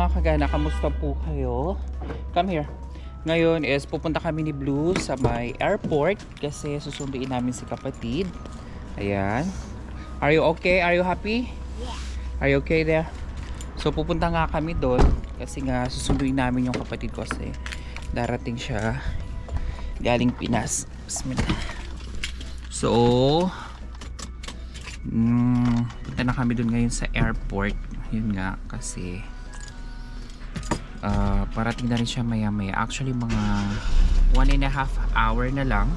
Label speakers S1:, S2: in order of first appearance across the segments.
S1: Mga kagana, kamusta po kayo? Come here. Ngayon is pupunta kami ni Blue sa may airport kasi susunduin namin si kapatid. Ayan. Are you okay? Are you happy?
S2: Yeah.
S1: Are you okay there? So pupunta nga kami doon kasi nga susunduin namin yung kapatid ko kasi darating siya galing Pinas. Bismillah. So, mm, punta na kami doon ngayon sa airport. Yun nga kasi ah, parating na rin siya maya maya. Actually mga one and a half hour na lang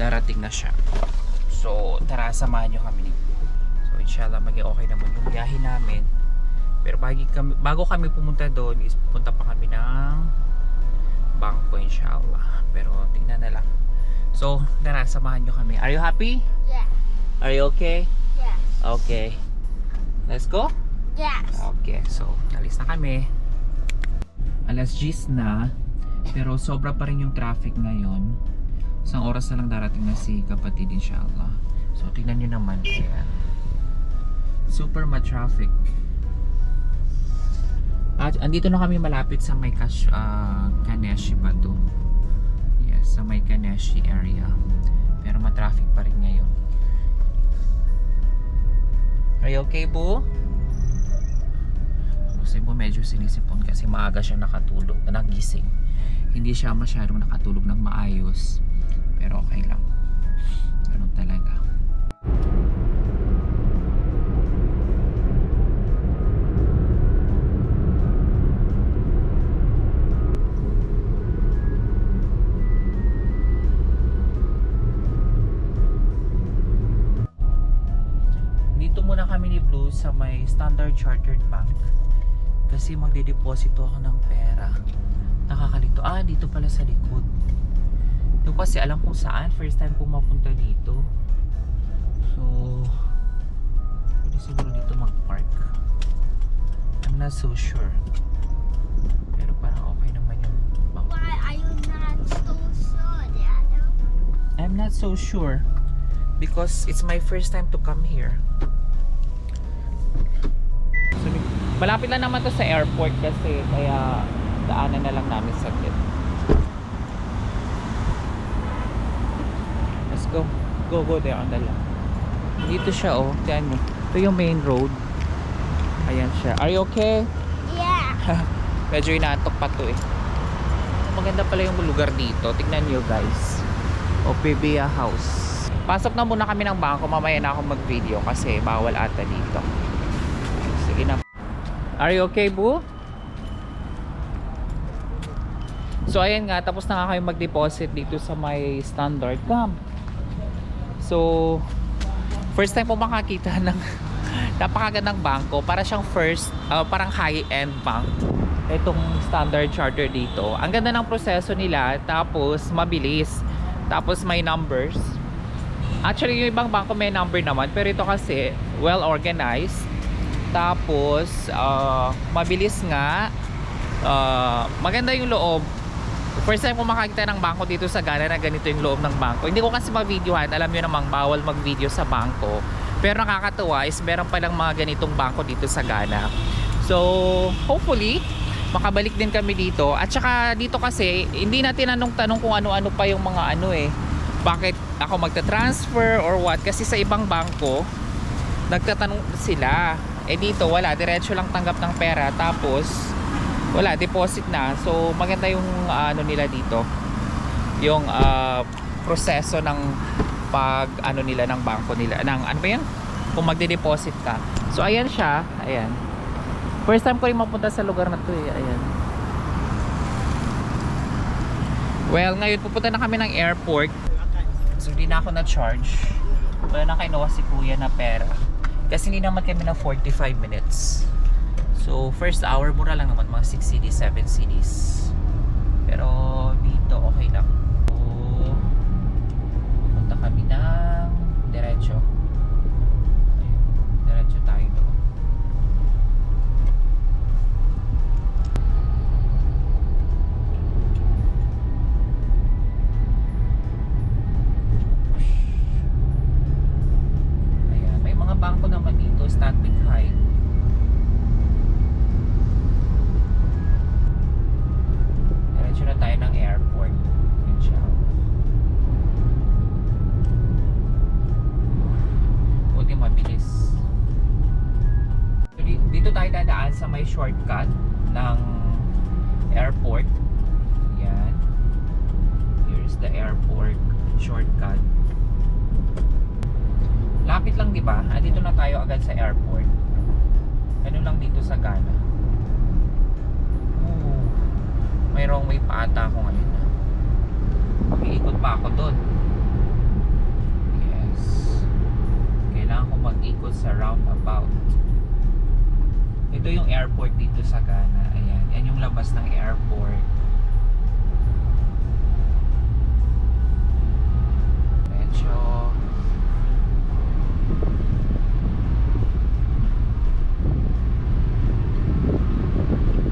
S1: darating na siya. So, tara samahan nyo kami So, inshallah maging okay naman yung biyahe namin. Pero bago kami, bago kami pumunta doon is pupunta pa kami ng bangko inshallah. Pero tingnan na lang. So, tara samahan nyo kami. Are you happy?
S2: Yeah.
S1: Are you okay?
S2: Yes.
S1: Okay. Let's go?
S2: Yes.
S1: Okay, so alis na kami. Alas 10 na, pero sobra pa rin yung traffic ngayon. Isang oras na lang darating na si kapatid inshallah. So tingnan nyo naman, ayan. Super ma-traffic. At andito na kami malapit sa may Kash, ah, Kaneshi ba to? Yes, sa may Kaneshi area. Pero ma-traffic pa rin ngayon. Are you okay, Boo? Po medyo sinisipon kasi maaga siya nakatulog, na nagising. Hindi siya masyadong nakatulog ng maayos. Pero okay lang. Ganun talaga. Dito muna kami ni Blue sa may Standard Chartered Bank. Kasi magde-deposito ako ng pera. Nakakalito. Ah, dito pala sa likod. Doon kasi alam kung saan. First time kong mapunta dito. So, pwede siguro dito mag-park. I'm not so sure. Pero parang okay naman yung bank.
S2: Why are you not so sure, Dad?
S1: I'm not so sure. Because it's my first time to come here. Malapit lang naman to sa airport kasi kaya daanan na lang namin saglit. Let's go. Go, go there on the left. Dito siya oh. Tiyan mo. Ito yung main road. Ayan siya. Are you okay?
S2: Yeah.
S1: Medyo inaantok pa to eh. Maganda pala yung lugar dito. Tignan nyo guys. O Pibia House. Pasok na muna kami ng bangko. Mamaya na ako mag-video kasi bawal ata dito. Sige na. Are you okay, boo? So ayan nga, tapos na nga kayo mag-deposit dito sa my standard cam. So, first time po makakita ng napakagandang bangko. Para siyang first, uh, parang high-end bank. Itong standard charter dito. Ang ganda ng proseso nila, tapos mabilis. Tapos may numbers. Actually, yung ibang bangko may number naman. Pero ito kasi, well organized. Tapos, uh, mabilis nga. Uh, maganda yung loob. First time ko makakita ng bangko dito sa Ghana na ganito yung loob ng bangko. Hindi ko kasi ma-videohan. Alam nyo namang bawal mag-video sa bangko. Pero nakakatuwa is meron palang mga ganitong bangko dito sa Ghana. So, hopefully, makabalik din kami dito. At saka dito kasi, hindi na tinanong-tanong kung ano-ano pa yung mga ano eh. Bakit ako magta-transfer or what? Kasi sa ibang bangko, nagtatanong sila. Eh dito, wala. Diretso lang tanggap ng pera. Tapos, wala. Deposit na. So, maganda yung ah, ano nila dito. Yung ah, proseso ng pag ano nila ng bangko nila. Ng, ano ba yan? Kung magde-deposit ka. So, ayan siya. Ayan. First time ko rin mapunta sa lugar na to eh. Ayan. Well, ngayon pupunta na kami ng airport. So, hindi na ako na-charge. Wala na kinuha si kuya na pera. Kasi hindi naman kami na 45 minutes. So, first hour, mura lang naman. Mga 6 CDs, 7 CDs. Pero, ata ako ngayon. Mag-iikot pa ako doon. Yes. Kailangan ko mag-ikot sa roundabout. Ito yung airport dito sa Ghana. Ayan. Yan yung labas ng airport. Medyo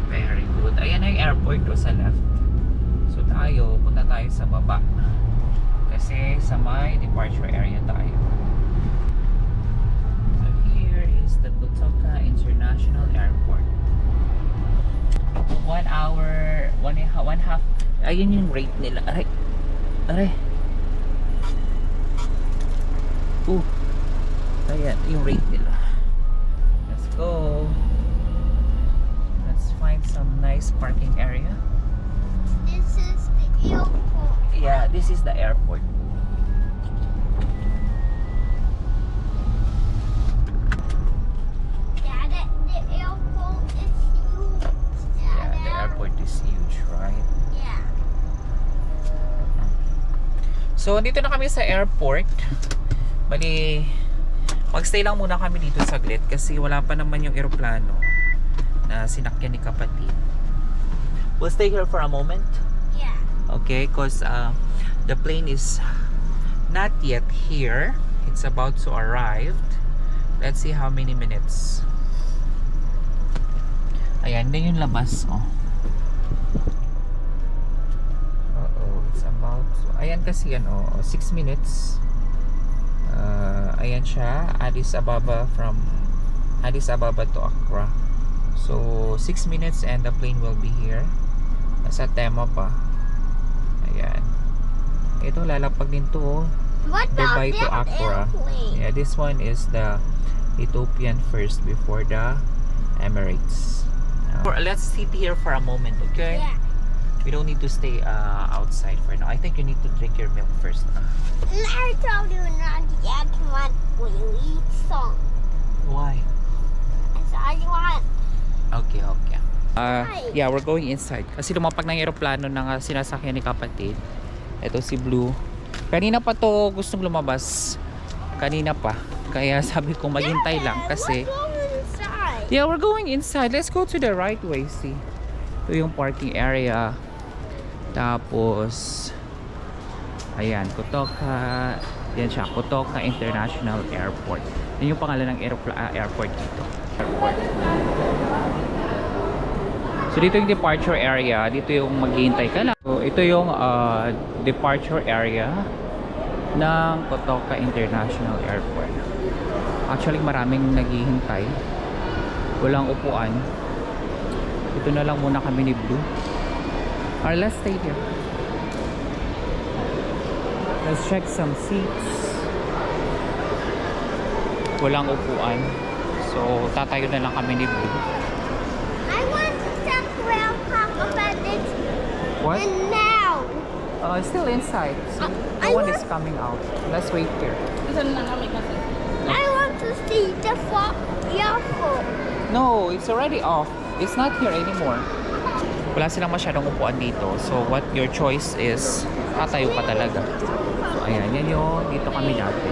S1: Very good. Ayan yung airport ko sa left. Tayo, sa baba. Kasi sa may departure area tayo. So here is the Kotoka International Airport. One hour, one, one half, ayun yung rate nila. Aray, aray. Uh, ayan, yung rate nila.
S2: The airport.
S1: Yeah, the, airport
S2: is huge.
S1: Yeah, the airport is huge, right?
S2: Yeah.
S1: So, dito na kami sa airport. Bali, magstay lang muna kami dito saglit kasi wala pa naman yung eroplano na sinakyan ni kapatid. We'll stay here for a moment.
S2: Yeah.
S1: Okay, because uh, the plane is not yet here. It's about to arrive. Let's see how many minutes. Ayan, na yung labas, oh. Uh-oh, it's about to... Ayan kasi yan, oh. 6 minutes. Uh, ayan siya, Addis Ababa from Addis Ababa to Accra. So, 6 minutes and the plane will be here. Nasa Tema pa. Ito, lalapag din to, oh.
S2: What about
S1: Dubai to Accra.
S2: airplane?
S1: Yeah, this one is the Ethiopian first before the Emirates. Uh, let's sit here for a moment, okay?
S2: Yeah.
S1: We don't need to stay uh, outside for now. I think you need to drink your milk first. Uh,
S2: I told you not yet want we eat some.
S1: why?
S2: So I want
S1: Okay, okay. Uh, yeah, we're going inside. Kasi lumapag ng aeroplano na nga sinasakyan ni kapatid. Ito si Blue. Kanina pa to gustong lumabas. Kanina pa. Kaya sabi ko maghintay lang kasi. Yeah, we're going inside. Let's go to the right way, see. Ito yung parking area. Tapos, ayan, Kotoka. Yan siya, Kotoka International Airport. Yan yung pangalan ng aeropla- ah, airport dito. Airport. So, dito yung departure area. Dito yung maghihintay ka lang. So, ito yung ah, departure area ng Kotoka International Airport. Actually, maraming naghihintay. Walang upuan. Ito na lang muna kami ni Blue. Or let's stay here. Let's check some seats. Walang upuan. So tatayo na lang kami ni Blue
S2: I want to check where Papa Bed is
S1: what?
S2: and now.
S1: Uh, still inside so
S2: Uh,
S1: no
S2: I
S1: one
S2: want-
S1: is coming out let's wait here
S2: I want to see the fo- airport.
S1: No, it's already off. It's not here anymore. Wala silang masyadong upuan dito. So, what your choice is, tatayo ka talaga. So, ayan. Yan yung dito kami dati.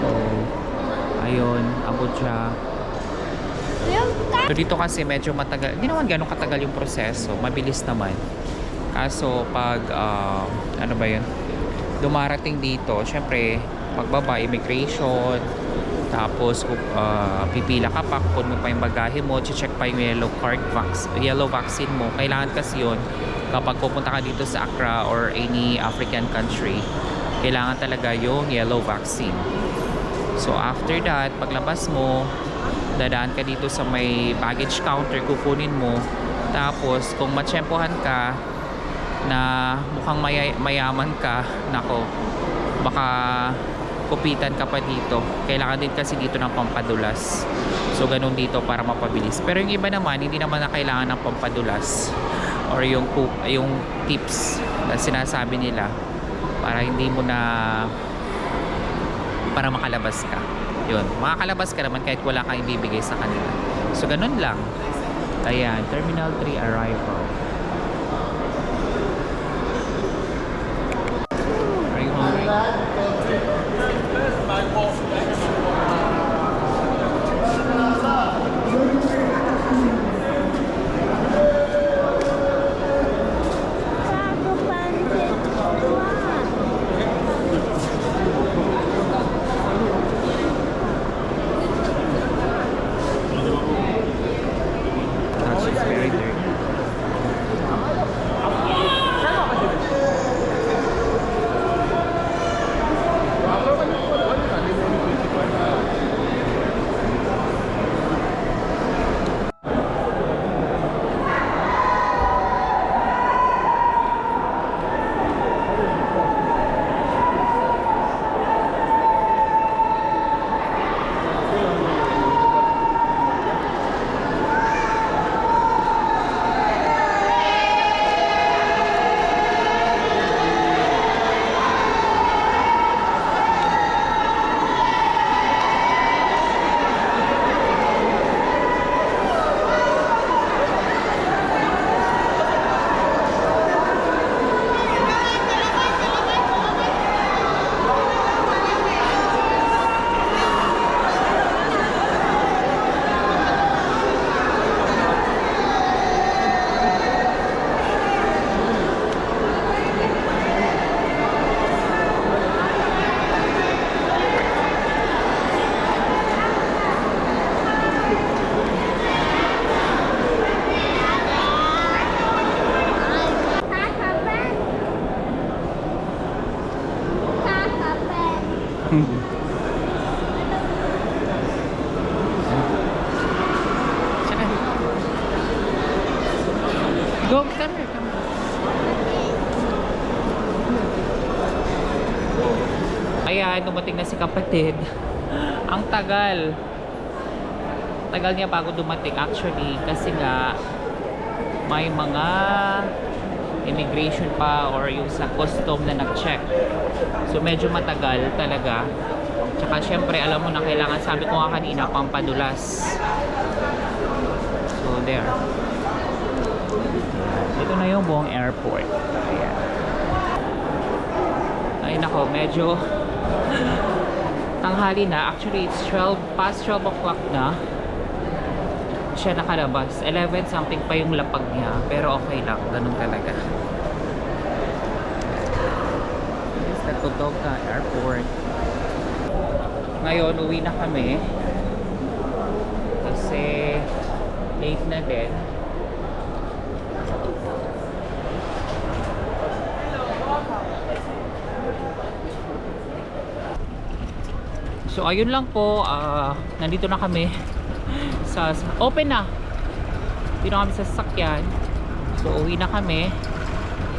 S1: So, ayun. Abot siya. So, dito kasi medyo matagal. Hindi naman ganun katagal yung proseso. Mabilis naman. Kaso, pag, ah, ano ba yun? Dumarating dito, syempre, pagbaba, immigration, tapos uh, pipila ka pa, kukunin mo pa yung bagahe mo, check pa yung yellow card vax, yellow vaccine mo. Kailangan kasi yun kapag pupunta ka dito sa Accra or any African country, kailangan talaga yung yellow vaccine. So after that, paglabas mo, dadaan ka dito sa may baggage counter, kukunin mo Tapos, kung matsyempohan ka na mukhang maya- mayaman ka, nako, baka kupitan ka pa dito. Kailangan din kasi dito ng pampadulas. So, ganun dito para mapabilis. Pero yung iba naman, hindi naman na kailangan ng pampadulas or yung, yung tips na sinasabi nila para hindi mo na para makalabas ka. Yun, makakalabas ka naman kahit wala kang ibibigay sa kanila. So, ganun lang. Ayan, Terminal 3 arrival. Ayan, dumating na si kapatid. Ang tagal. Tagal niya bago dumating actually kasi nga may mga immigration pa or yung sa custom na nag-check. So medyo matagal talaga. Tsaka syempre alam mo na kailangan sabi ko nga kanina pampadulas. So there. Ito na yung buong airport. Ayan. Ay nako, medyo tanghali na. Actually, it's 12, past 12 o'clock na siya nakalabas. 11 something pa yung lapag niya. Pero okay lang. Ganun talaga. This is the Totoka Airport. Ngayon, uwi na kami. Kasi late na din. So ayun lang po, ah, nandito na kami sa open na. Dito na kami sa sasakyan. So uwi na kami.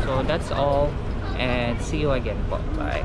S1: So that's all and see you again po. Bye.